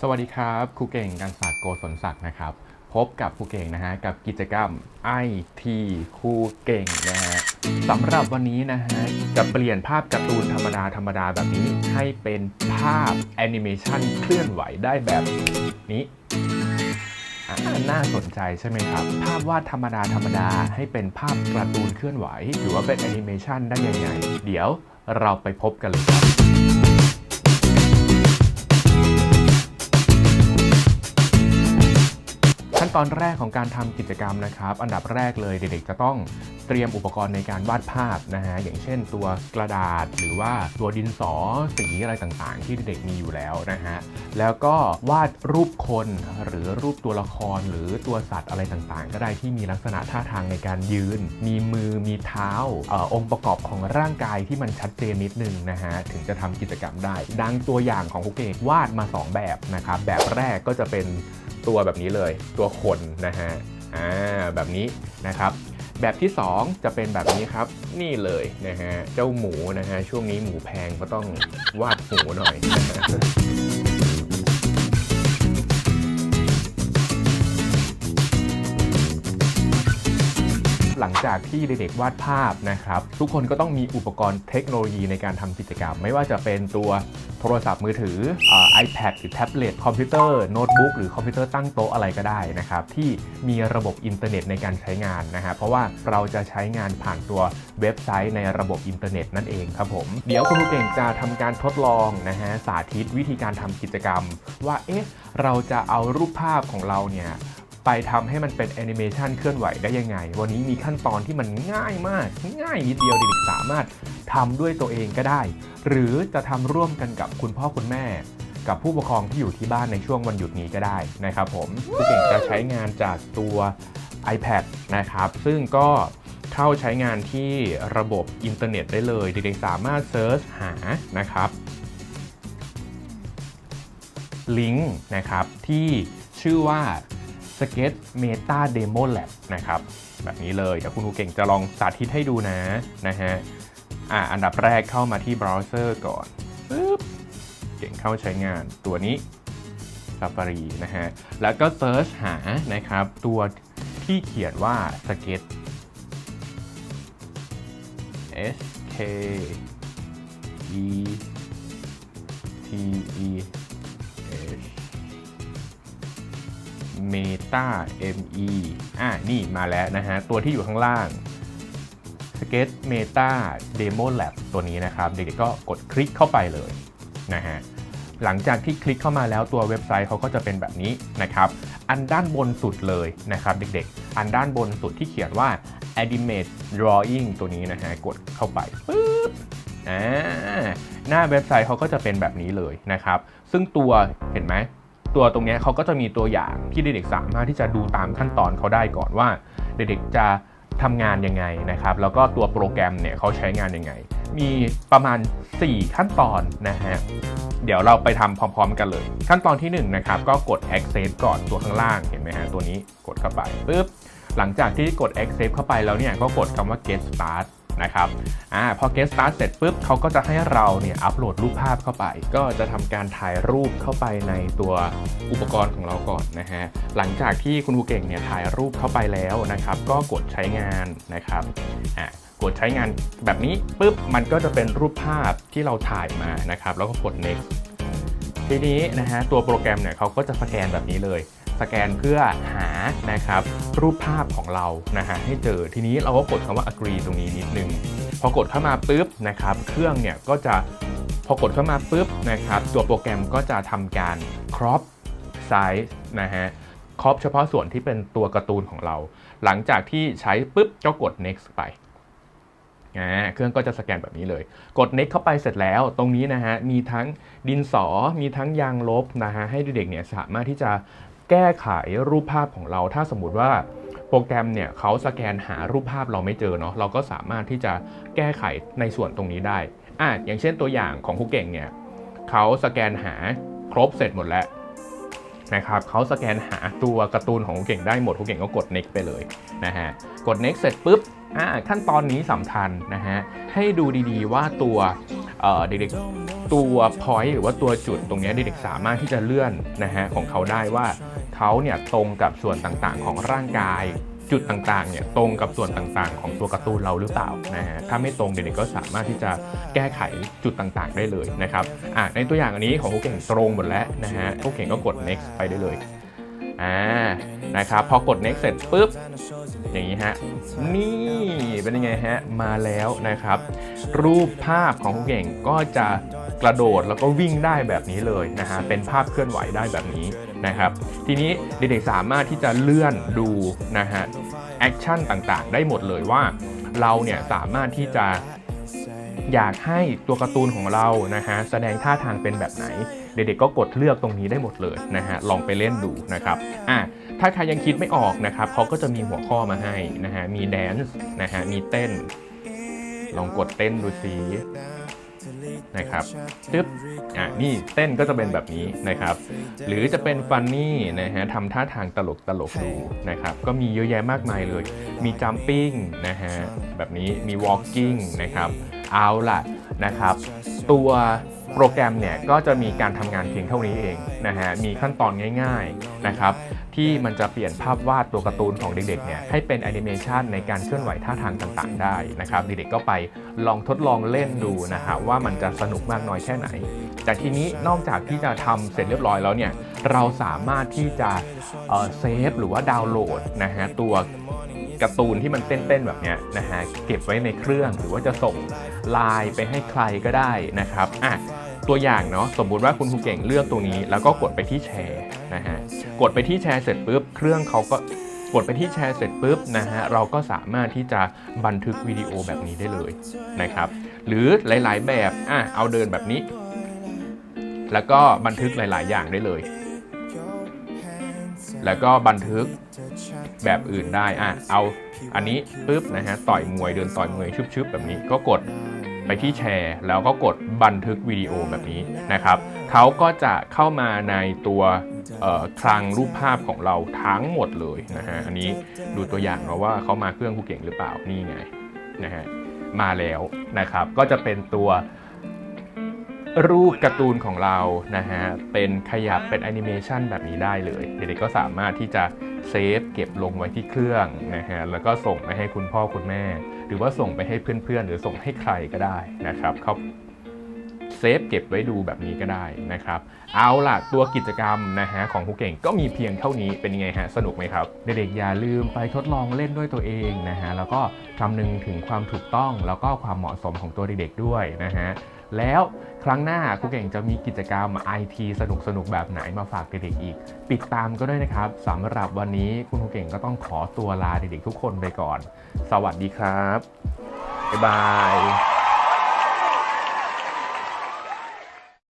สวัสดีครับครูเก่งการศาสตร์โกศลศักดิ์นะครับ พบกับครูเก่งนะฮะกับกิจกรรม IT ครูเก่งนะฮะสำหรับวันนี้นะฮะจะเปลี่ยนภาพการ์ตูนธรรมดาธรรมดาแบบนี้ให้เป็นภาพแอนิเมชันเคลื่อนไหวได้แบบนี้น่าสนใจใช่ไหมครับ ภาพวาดธรรมดาธรรมดาให้เป็นภาพการ์ตูนเคลื่อนไหว หรือว่าเป็นแอนิเมชันได้ยังไง เดี๋ยวเราไปพบกันเลยครับ ตอนแรกของการทำกิจกรรมนะครับ อันดับแรกเลยเด็กๆ จะต้องเตรียมอุปกรณ์ในการวาดภาพนะฮะอย่างเช่น ตัวกระดาษหรือว่าตัวดินสอสีอะไรต่างๆ ที่เด็กๆมีอยู่แล้วนะฮะแล้วก็วาดรูปคนหรือรูปตัวละครหรือตัวสัตว์อะไรต่างๆ ก็ได้ที่มีลักษณะท่าทางในการยืน มีมือมีเท้าออองค์ประกอบของร่างกายที่มันชัดเจนนิดนึงนะฮะถึงจะทำกิจกรรมได้ ดังตัวอย่างของคุกเอกวาดมาสองแบบนะครับแบบแรกก็จะเป็น ตัวแบบนี้เลย ตัวขนนะฮะอ่าแบบนี้นะครับ แบบที่ 2 จะเป็นแบบนี้ครับ นี่เลยนะฮะเจ้าหมูนะฮะช่วงนี้หมูแพงก็ต้องวาดหมูหน่อยนะฮะ จากที่เด็กๆวาดภาพนะครับ ทุกคนก็ต้องมีอุปกรณ์เทคโนโลยีในการทำกิจกรรม ไม่ว่าจะเป็นตัวโทรศัพท์มือถือ iPad หรือแท็บเล็ตคอมพิวเตอร์โน้ตบุ๊กหรือคอมพิวเตอร์ตั้งโต๊ะอะไรก็ได้นะครับ ที่มีระบบอินเทอร์เน็ตในการใช้งานนะฮะเพราะว่าเราจะใช้งานผ่านตัวเว็บไซต์ในระบบอินเทอร์เน็ตนั่นเองครับผม เดี๋ยวคุณครูเก่งจะทำการทดลองนะฮะสาธิตวิธีการทำกิจกรรม ว่าเอ๊ะเราจะเอารูปภาพของเราเนี่ย ไปทำให้มันเป็นแอนิเมชันเคลื่อนไหวได้ยังไง วันนี้มีขั้นตอนที่มันง่ายมาก ง่ายนิดเดียวเด็กๆสามารถทำด้วยตัวเองก็ได้ หรือจะทำร่วมกันกับคุณพ่อคุณแม่ กับผู้ปกครองที่อยู่ที่บ้านในช่วงวันหยุดนี้ก็ได้นะครับผมผู้เก่งจะใช้งานจากตัว iPad นะครับ ซึ่งก็เข้าใช้งานที่ระบบอินเทอร์เน็ตได้เลยเด็กๆสามารถเซิร์ชหานะครับลิงก์นะครับที่ชื่อว่า Sketch Meta Demo Lab นะครับแบบนี้เลยเดี๋ยวคุณครูเก่งจะลองสาธิตให้ดูนะนะฮะอ่าอันดับแรกเข้ามาที่เบราว์เซอร์ก่อนปึ๊บเก่งเข้าใช้งานตัวนี้ Safari นะฮะแล้วก็เซิร์ชหานะครับตัวที่เขียนว่า Sketch S K E T E H Meta ME อะนี่มาแล้วนะฮะ ตัวที่อยู่ข้างล่าง Sketch Meta Demo Lab ตัวนี้นะครับ เด็กๆก็กดคลิกเข้าไปเลยนะฮะ หลังจากที่คลิกเข้ามาแล้วตัวเว็บไซต์เขาก็จะเป็นแบบนี้นะครับ อันด้านบนสุดเลยนะครับ เด็กๆ อันด้านบนสุดที่เขียนว่า Animate Drawing ตัวนี้นะฮะ กดเข้าไปปึ๊บอ่าหน้าเว็บไซต์เขาก็จะเป็นแบบนี้เลยนะครับ ซึ่งตัวเห็นไหม ตัวตรงนี้เขาก็จะมีตัวอย่างที่เด็กๆสามารถที่จะดูตามขั้นตอนเขาได้ก่อนว่าเด็กๆจะทำงานยังไงนะครับ แล้วก็ตัวโปรแกรมเนี่ยเขาใช้งานยังไง มีประมาณ 4 ขั้นตอนนะฮะเดี๋ยวเราไปทำพร้อมๆกันเลย ขั้นตอนที่1นนะครับก็กด accept ก่อนตัวข้างล่างเห็นไหมฮะตัวนี้กดเข้าไปปุ๊บหลังจากที่กด accept เข้าไปแล้วเนี่ยก็กดคำว่า get start นะครับอ่าพอ get start เสร็จปุ๊บเขาก็จะให้เราเนี่ยอัปโหลดรูปภาพเข้าไป ก็จะทำการถ่ายรูปเข้าไปในตัวอุปกรณ์ของเราก่อนนะฮะหลังจากที่คุณครูเก่งเนี่ยถ่ายรูปเข้าไปแล้วนะครับก็กดใช้งานนะครับอะกดใช้งานแบบนี้ปุ๊บมันก็จะเป็นรูปภาพที่เราถ่ายมานะครับแล้วก็กด next ทีนี้นะฮะตัวโปรแกรมเนี่ยเขาก็จะสแกนแบบนี้เลย สแกนเพื่อหานะครับรูปภาพของเรานะฮะให้เจอทีนี้เราก็กดคำว่า agree ตรงนี้นิดนึง พอกดเข้ามาปุ๊บนะครับเครื่องเนี่ยก็จะพอกดเข้ามาปุ๊บนะครับตัวโปรแกรมก็จะทำการ crop size นะฮะ crop เฉพาะส่วนที่เป็นตัวการ์ตูนของเรา หลังจากที่ใช้ปุ๊บก็กด next ไปอ่าเครื่องก็จะสแกนแบบนี้เลย กด next เข้าไปเสร็จแล้ว ตรงนี้นะฮะมีทั้งดินสอมีทั้งยางลบนะฮะให้เด็กๆเนี่ยสามารถที่จะ แก้ไขรูปภาพของเรา ถ้าสมมติว่าโปรแกรมเนี่ยเขาสแกนหารูปภาพเราไม่เจอเนาะเราก็สามารถที่จะแก้ไขในส่วนตรงนี้ได้อะอย่างเช่นตัวอย่างของครูเก่งเนี่ยเขาสแกนหาครบเสร็จหมดแล้วนะครับเขาสแกนหาตัวการ์ตูนของครูเก่งได้หมดครูเก่งก็กด next ไปเลยนะฮะกด next เสร็จปุ๊บอ่าขั้นตอนนี้สำคัญนะฮะให้ดูดีๆว่าตัวเอ่อเด็กๆตัว point หรือว่าตัวจุดตรงนี้เด็กๆสามารถที่จะเลื่อนนะฮะของเขาได้ว่า เขาเนี่ยตรงกับส่วนต่างๆ ของร่างกาย จุดต่างๆเนี่ยตรงกับส่วนต่างๆ ของตัวการ์ตูนเราหรือเปล่านะฮะถ้าไม่ตรงเด็กๆก็สามารถที่จะแก้ไขจุดต่างๆ ได้เลยนะครับอะในตัวอย่างอันนี้ของครูเก่งตรงหมดแล้วนะฮะครูเก่งก็กด next ไปได้เลยอ่านะครับพอกด next เสร็จปุ๊บอย่างนี้ฮะนี่เป็นยังไงฮะมาแล้วนะครับ รูปภาพของคุณเก่งก็จะกระโดดแล้วก็วิ่งได้แบบนี้เลยนะฮะเป็นภาพเคลื่อนไหวได้แบบนี้ นะครับ ทีนี้เด็กๆสามารถที่จะเลื่อนดูนะฮะแอคชั่นต่างๆ ได้หมดเลยว่าเราเนี่ยสามารถที่จะอยากให้ตัวการ์ตูนของเรานะฮะแสดงท่าทางเป็นแบบไหน เด็กๆก็กดเลือกตรงนี้ได้หมดเลยนะฮะลองไปเล่นดูนะครับอะถ้าใครยังคิดไม่ออกนะครับเขาก็จะมีหัวข้อมาให้นะฮะมีแดนซ์นะฮะมีเต้น ลองกดเต้นดูสิ นะครับจึ๊บอะนี่เต้นก็จะเป็นแบบนี้นะครับ หรือจะเป็นฟันนี่นะฮะทำท่าทางตลกตลกๆดูนะครับ ก็มีเยอะแยะมากมายเลย มีจัมปิ้งนะฮะแบบนี้มี walking นะครับเอาล่ะนะครับ ตัวโปรแกรมเนี่ยก็จะมีการทำงานเพียงเท่านี้เองนะฮะมีขั้นตอนง่าย ๆนะครับ ที่มันจะเปลี่ยนภาพวาดตัวการ์ตูนของเด็กๆเนี่ยให้เป็นแอนิเมชันในการเคลื่อนไหวท่าทางต่างๆ ได้นะครับเด็กๆก็ไปลองทดลองเล่นดูนะฮะว่ามันจะสนุกมากน้อยแค่ไหน แต่ทีนี้นอกจากที่จะทำเสร็จเรียบร้อยแล้วเนี่ยเราสามารถที่จะเเซฟหรือว่าดาวน์โหลดนะฮะตัวการ์ตูนที่มันเต้นๆแบบเนี้ยนะฮะเก็บไว้ในเครื่องหรือว่าจะส่งไลน์ไปให้ใครก็ได้นะครับอะ ตัวอย่างเนาะสมมุติว่าคุณครูเก่งเลือกตรงนี้ แล้วก็กดไปที่แชร์นะฮะกดไปที่แชร์เสร็จปุ๊บเครื่องเขาก็กดไปที่แชร์เสร็จปุ๊บนะฮะเราก็สามารถที่จะบันทึกวิดีโอแบบนี้ได้เลยนะครับหรือหลาย ๆ แบบอะเอาเดินแบบนี้ แล้วก็บันทึกหลาย ๆ อย่างได้เลย แล้วก็บันทึกแบบอื่นได้อะเอาอันนี้ปุ๊บนะฮะต่อยมวยเดินต่อยมวยชุบๆแบบนี้ก็กด ไปที่แชร์ แล้วก็กดบันทึกวิดีโอแบบนี้นะครับเขาก็จะเข้ามาในตัวคลังรูปภาพของเราทั้งหมดเลยนะฮะอันนี้ดูตัวอย่างเนาะว่าเขามาเครื่องครูเก่งหรือเปล่านี่ไงนะฮะมาแล้วนะครับก็จะเป็นตัวรูปการ์ตูนของเรานะฮะเป็นขยับเป็นแอนิเมชันแบบนี้ได้เลย เด็กๆก็สามารถที่จะ เซฟเก็บลงไว้ที่เครื่องนะฮะแล้วก็ส่งไปให้คุณพ่อคุณแม่ หรือว่าส่งไปให้เพื่อนๆ หรือส่งให้ใครก็ได้นะครับเขาเซฟเก็บไว้ดูแบบนี้ก็ได้นะครับ เอาล่ะตัวกิจกรรมนะฮะของครูเก่งก็มีเพียงเท่านี้เป็นยังไงฮะสนุกไหมครับ เด็กๆอย่าลืมไปทดลองเล่นด้วยตัวเองนะฮะแล้วก็คำนึงถึงความถูกต้องแล้วก็ความเหมาะสมของตัวเด็กๆด้วยนะฮะ แล้วครั้งหน้าครูเก่งจะมีกิจกรรม IT สนุกสนุกๆแบบไหนมาฝากเด็กๆอีก ติดตามก็ด้วยนะครับสำหรับวันนี้คุณครูเก่งก็ต้องขอตัวลาเด็กๆทุกคนไปก่อน สวัสดีครับบ๊ายบาย